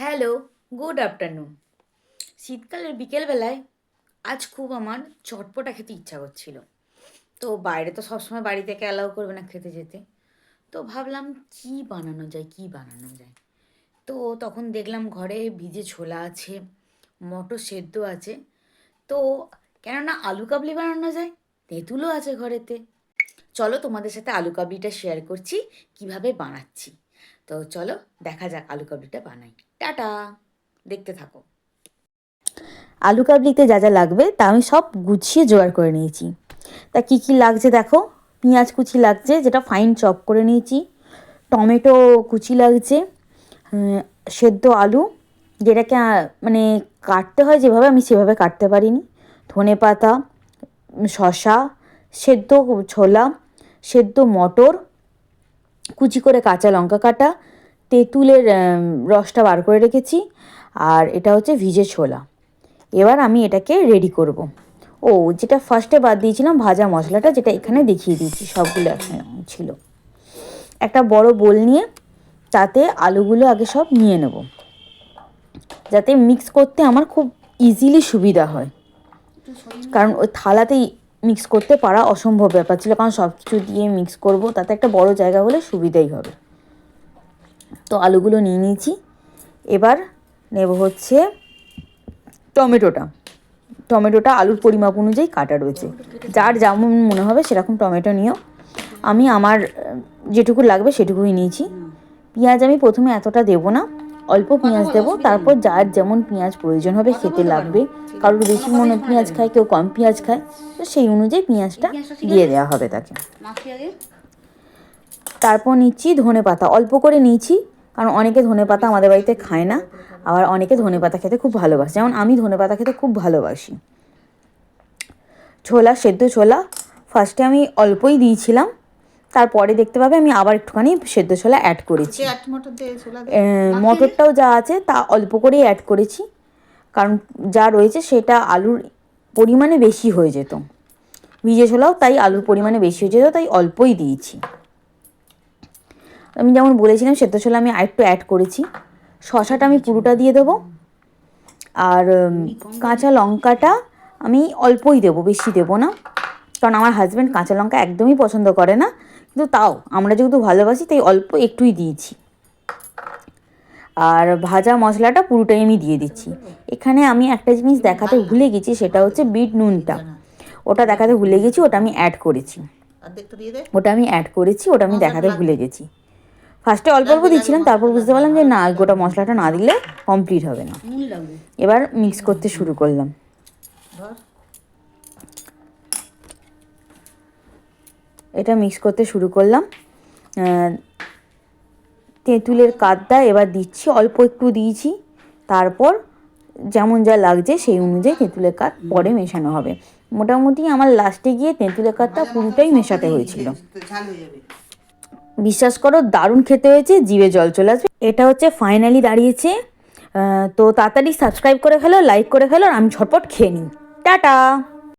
Hello, good afternoon. শীতকালের বিকেলবেলায় আজ খুব আমার চটপটা খেতে ইচ্ছা করছিল। তো বাইরে তো সবসময় বাড়ি থেকে অ্যালাউ করবে না খেতে যেতে। তো ভাবলাম কি বানানো যায়, কি বানানো যায়? তো তখন দেখলাম ঘরে ভিজে ছোলা আছে, মটর সেদ্ধ আছে। তো কেননা আলু কাবলি বানানো যায়, তেঁতুলও আছে ঘরেতে। চলো তোমাদের সাথে আলু কাবলিটা শেয়ার করছি, কীভাবে বানাচ্ছি। তো চলো দেখা যাক আলু কাবলিটা বানাই। টাটা। দেখতে থাকো। আলু কাবলিতে যা যা লাগবে তা আমি সব গুছিয়ে জোগাড় করে নিয়েছি। তা কী কী লাগছে দেখো? পেঁয়াজ কুচি লাগছে, যেটা ফাইন চপ করে নিয়েছি। টমেটো কুচি লাগছে সেদ্ধ আলু, যেটাকে মানে কাটতে হয় যেভাবে, আমি সেভাবে কাটতে পারিনি। ধনে পাতা শশা সেদ্ধ ছোলা, সেদ্ধ মটর কুচি করে কাঁচা লঙ্কা কাটা তেঁতুলের রসটা বার করে রেখেছি আর এটা হচ্ছে ভিজে ছোলা। এবার আমি এটাকে রেডি করব। ও যেটা ফার্স্টে বাদ দিয়েছিলাম ভাজা মশলাটা যেটা এখানে দেখিয়ে দিয়েছি সবগুলো এখানে ছিল। একটা বড় বোল নিয়ে তাতে আলুগুলো আগে সব নিয়ে নেব। যাতে মিক্স করতে আমার খুব ইজিলি সুবিধা হয়। কারণ ওই থালাতেই মিক্স করতে পারা অসম্ভব ব্যাপার ছিল, কারণ সব কিছু দিয়ে মিক্স করব, তাতে একটা বড় জায়গা হলে সুবিধাই হবে। তো আলুগুলো নিয়ে নিয়েছি। এবার নেব হচ্ছে টমেটোটা। টমেটোটা আলুর পরিমাপ অনুযায়ী কাটা রয়েছে। যার যেমন মনে হবে সেরকম টমেটো নিও। আমি আমার যেটুকু লাগবে সেটুকুই নিয়েছি। পেঁয়াজ আমি প্রথমে এতটা দেবো না। অল্প পেঁয়াজ দেবো তারপর যার যেমন পেঁয়াজ প্রয়োজন হবে খেতে লাগবে। কারোর বেশি মনে পেঁয়াজ খায় কেউ কম পেঁয়াজ খায় তো সেই অনুযায়ী পেঁয়াজটা দিয়ে দেওয়া হবে তাকে। তারপর নিচ্ছি ধনে পাতা। অল্প করে নিয়েছি কারণ অনেকে ধনে পাতা আমাদের বাড়িতে খায় না আবার অনেকে ধনে পাতা খেতে খুব ভালোবাসে। যেমন আমি ধনে পাতা খেতে খুব ভালোবাসি। ছোলা সেদ্ধ ছোলা ফার্স্টে আমি অল্পই দিয়েছিলাম। তারপরে দেখতে পাবে আমি আবার একটুখানি সেদ্ধ ছোলা অ্যাড করেছি। মটরটাও যা আছে তা অল্প করেই অ্যাড করেছি কারণ যা রয়েছে সেটা আলুর পরিমাণে বেশি হয়ে যেত। ভিজে ছোলাও তাই আলুর পরিমাণে বেশি হয়ে যেত তাই অল্পই দিয়েছি। আমি যেমন বলেছিলাম সেদ্ধ ছোলা আমি আরেকটু অ্যাড করেছি। শশাটা আমি পুরোটা দিয়ে দেবো। আর কাঁচা লঙ্কাটা আমি অল্পই দেবো বেশি দেবো না। কারণ আমার হাজব্যান্ড কাঁচা লঙ্কা একদমই পছন্দ করে না। কিন্তু তাও আমরা যেহেতু ভালোবাসি তাই অল্প একটুই দিয়েছি। আর ভাজা মশলাটা পুরোটাই আমি দিয়ে দিচ্ছি। এখানে আমি একটা জিনিস দেখাতে ভুলে গেছি সেটা হচ্ছে বিট নুনটা। ওটা দেখাতে ভুলে গেছি ওটা আমি অ্যাড করেছি। ওটা আমি অ্যাড করেছি ওটা আমি দেখাতে ভুলে গেছি। ফার্স্টে অল্প অল্প দিচ্ছিলাম তারপর বুঝতে পারলাম যে না গোটা মশলাটা না দিলে কমপ্লিট হবে না। এবার মিক্স করতে শুরু করলাম। এটা মিক্স করতে শুরু করলাম। তেঁতুলের কাদটা এবার দিচ্ছি, অল্প একটু দিয়েছি। তারপর যেমন যা লাগছে সেই অনুযায়ী তেঁতুলের কাদ পরে মেশানো হবে। মোটামুটি আমার লাস্টে গিয়ে তেঁতুলের কাদটা পুরোটাই মেশাতে হয়েছিল। হয়ে বিশ্বাস করো, দারুণ খেতে হয়েছে, জিভে জল চলে আসবে। এটা হচ্ছে ফাইনালি দাঁড়িয়েছে। তো তাড়াতাড়ি সাবস্ক্রাইব করে ফেলো লাইক করে ফেলো, আর আমি ঝটপট খেয়ে নিই। টাটা!